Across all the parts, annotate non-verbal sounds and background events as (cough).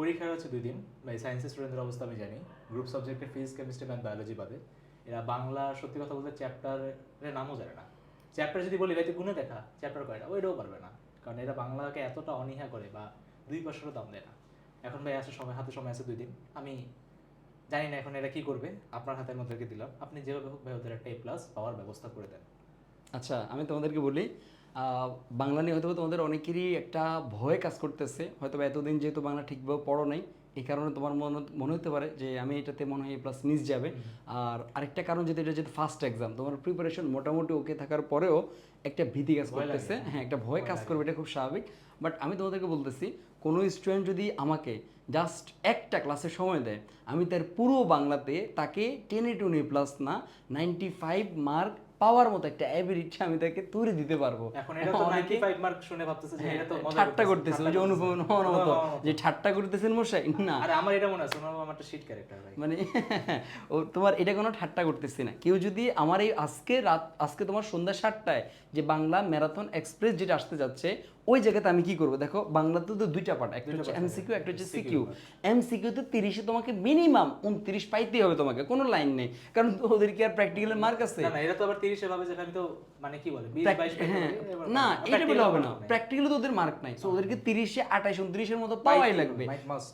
পরীক্ষা হচ্ছে দুই দিন। ভাই সায়েন্সের স্টুডেন্টদের অবস্থা আমি জানি। গ্রুপ সাবজেক্টে ফিজিক্স কেমিস্ট্রি ম্যাথ বায়োলজি বাদে। এরা বাংলা সত্যি কথা বলতে চ্যাপ্টারের নামও জানে না। চ্যাপ্টার যদি বলি ভাই তুই গুনে দেখা চ্যাপ্টার কয়টা ওইটাও পারবে না। কারণ এরা বাংলাকে এতটা অনীহা করে বা দুই পাঁচশোটা দাম দেয় না। এখন ভাই আসে সময়, হাতে সময় আছে দুই দিন। আমি জানি না এখন এরা কি করবে। আপনার হাতের মধ্যে দিলাম। আপনি যেভাবে হোক ভাই, ওদের একটা এ প্লাস পাওয়ার ব্যবস্থা করে দেন। আচ্ছা আমি তোমাদেরকে বলি বাংলা নিয়ে হয়তো তোমাদের অনেকেরই একটা ভয় কাজ করতেছে। হয়তো বা এতদিন যেহেতু বাংলা ঠিকভাবে পড়ো নাই এই কারণে তোমার মনে মনে হতে পারে যে আমি এটাতে মনে হয় প্লাস মিস যাবে। আর আরেকটা কারণ যেটা এটা যেহেতু ফার্স্ট এক্সাম তোমার প্রিপারেশন মোটামুটি ওকে থাকার পরেও একটা ভীতি কাজ করতেছে। হ্যাঁ একটা ভয় কাজ করবে এটা খুব স্বাভাবিক। বাট আমি তোমাদেরকে বলতেছি কোনো স্টুডেন্ট যদি আমাকে জাস্ট একটা ক্লাসে সময় দেয় আমি তার পুরো বাংলাতে তাকে টেনে টুনে প্লাস না নাইনটি ফাইভ মার্ক পাওয়ার মতো একটা অ্যাবিলিটি আমি তাকে তৈরি দিতে পারব। এখন এটা তো 95 মার্ক শুনে ভাবতেছে যে এটা তো ঠাট্টা করতেছে ওই যে অনুভব হওয়ার মতো। যে ঠাট্টা করতেছেন মশাই? না। আরে আমার এটা মনে আছে ক্যারেক্টার ভাই। মানে ও তোমার এটা কোনো ঠাট্টা করতেছি না। কেউ যদি আমার এই আজকে রাত আজকে তোমার সন্ধ্যা সাতটায় যে বাংলা ম্যারাথন এক্সপ্রেস যেটা আসতে যাচ্ছে ওই জায়গাতে আমি কি করব? দেখো বাংলাতে তো দুইটা পার্ট একটা হচ্ছে এমসিকিউ একটা হচ্ছে সিকিউ এমসিকিউ তো তিরিশে তোমাকে মিনিমাম উনত্রিশ পাইতেই হবে তোমাকে কোনো লাইন নেই। কারণ ওদের কি আর প্র্যাকটিক্যালের মার্ক আছে? না এটা তো আবার 30 এ ভাবে যে আমি তো মানে কি বলে 20 Prac- 22 পেতে হ্যাঁ, না এটা বলে হবে না। প্র্যাকটিক্যালি তো ওদের মার্ক নাই। সো ওদেরকে তিরিশে আঠাশ উনত্রিশের মতো পাওয়াই লাগবে।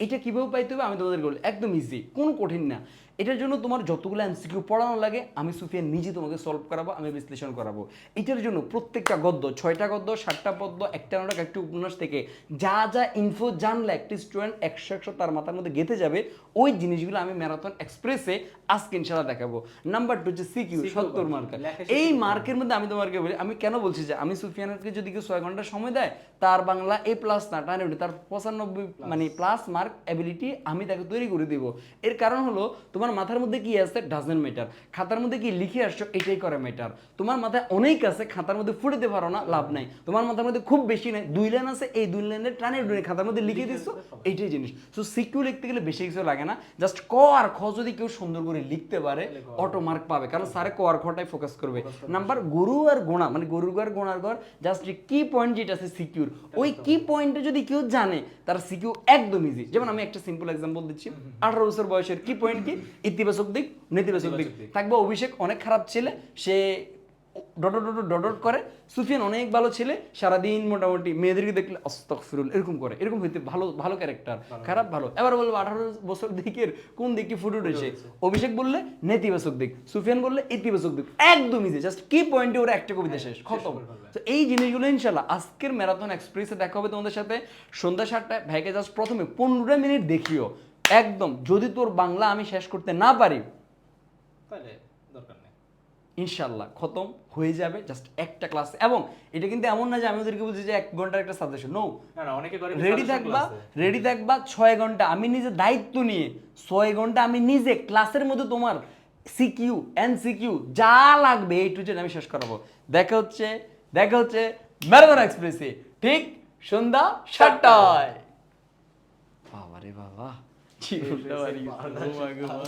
এটা কীভাবে পাইতে হবে? আমি তোমাদের বলি একদম ইজি কোনো কঠিন না। এটার জন্য তোমার যতগুলো এমসিকিউ পড়ানো লাগে আমি সুফিয়ান নিজে তোমাকে সলভ করাবো আমি বিশ্লেষণ করাবো। এটার জন্য প্রত্যেকটা গদ্য ছয়টা গদ্য সাতটা পদ্য একটা নাটক একটা উপন্যাস থেকে যা যা ইনফো জানলে একটি স্টুডেন্ট একশো একশো তার মাথার মধ্যে গেঁথে যাবে ওই জিনিসগুলো আমি ম্যারাথন এক্সপ্রেসে আজকে ইনশাল্লাহ দেখাবো। নাম্বার টু হচ্ছে সিকিউ সত্তর। মার্কার লেখা এই মার্কের মধ্যে আমি তোমাকে বলি আমি কেন বলছি যে আমি সুফিয়ানকে যদি কেউ ছয় ঘণ্টা সময় দেয় তার বাংলা এ প্লাস না টানে তার পঁচানব্বই মানে প্লাস মার্ক অ্যাবিলিটি আমি তাকে তৈরি করে দিব। এর কারণ হলো তোমার মাথার মধ্যে কি আছে ডাজেন্ট ম্যাটার খাতার মধ্যে কি লিখে আসছো এটাই করে ম্যাটার তোমার মাথায় অনেক আছে খাতার মধ্যে ফুটাতে পারো না লাভ নাই। তোমার মাথার মধ্যে খুব বেশি নাই? দুই লাইন আছে এই দুই লাইনের টানে উঠে খাতার মধ্যে লিখে দিচ্ছ এইটাই জিনিস। সো সিকিউ লিখতে গেলে বেশি কিছু লাগে না। জাস্ট ক আর খ যদি কেউ সুন্দর করে লিখতে পারে অটো মার্ক পাবে। কারণ স্যারে ক আর খটাই ফোকাস করবে। নাম্বার গরু আর গোনা মানে গরুর ঘর গোনার ঘর জাস্ট কি পয়েন্ট যেটা আছে সিকিউর ওই কি পয়েন্টে যদি কেউ জানে তার সিকিউ একদম ইজি যেমন আমি একটা সিম্পল এক্সাম্পল দিচ্ছি। আঠারো বছর বয়সের কি? পয়েন্ট কি ইতিবাচক দিক নেতিবাচক দিক। থাকবে অভিষেক অনেক খারাপ ছেলে সে ডট ডট ডট ডট করে। সুফিয়ান অনেক ভালো ছেলে সারাদিন মোটামুটি মেয়েদেরকে দেখলে অস্তক ফিরুল এরকম করে এরকম হইতে ভালো ভালো ক্যারেক্টার খারাপ ভালো। এবার বলব আঠারো বছর দিকের কোন দিকে ফুটে উঠেছে? অভিষেক বললে নেতিবাচক দিক সুফিয়ান বললে ইতিবাচক দিক একদম ইজি জাস্ট কি পয়েন্টে ওরা একটা কবিতা শেষ খতম। তো এই জিনিসগুলো ইনশাল্লাহ আজকের ম্যারাথন এক্সপ্রেসে দেখা হবে তোমাদের সাথে। সন্ধ্যা সাতটায় ভাইকে জাস্ট প্রথমে পনেরো মিনিট দেখিও। একদম যদি তোর বাংলা আমি শেষ করতে না পারি তাহলে ইনশাল্লাহ খতম হয়ে যাবে জাস্ট একটা ক্লাস এবং এটা কিন্তু এমন না যে আমি ওদেরকে বলছি যে এক ঘণ্টার একটা সাজেশন নো না না অনেকে রেডি থাকবা রেডি থাকবা ছয় ঘণ্টা। আমি নিজে দায়িত্ব নিয়ে ছয় ঘণ্টা আমি নিজে ক্লাসের মধ্যে তোমার সিকিউ এন সিকিউ যা লাগবে এই টু আমি শেষ করাবো। দেখা হচ্ছে দেখা হচ্ছে ম্যারাথন এক্সপ্রেসে ঠিক সন্ধ্যা সাতটায়। বাবা রে (laughs) বাবা। কি বলতে পারি? ও মা গো মা।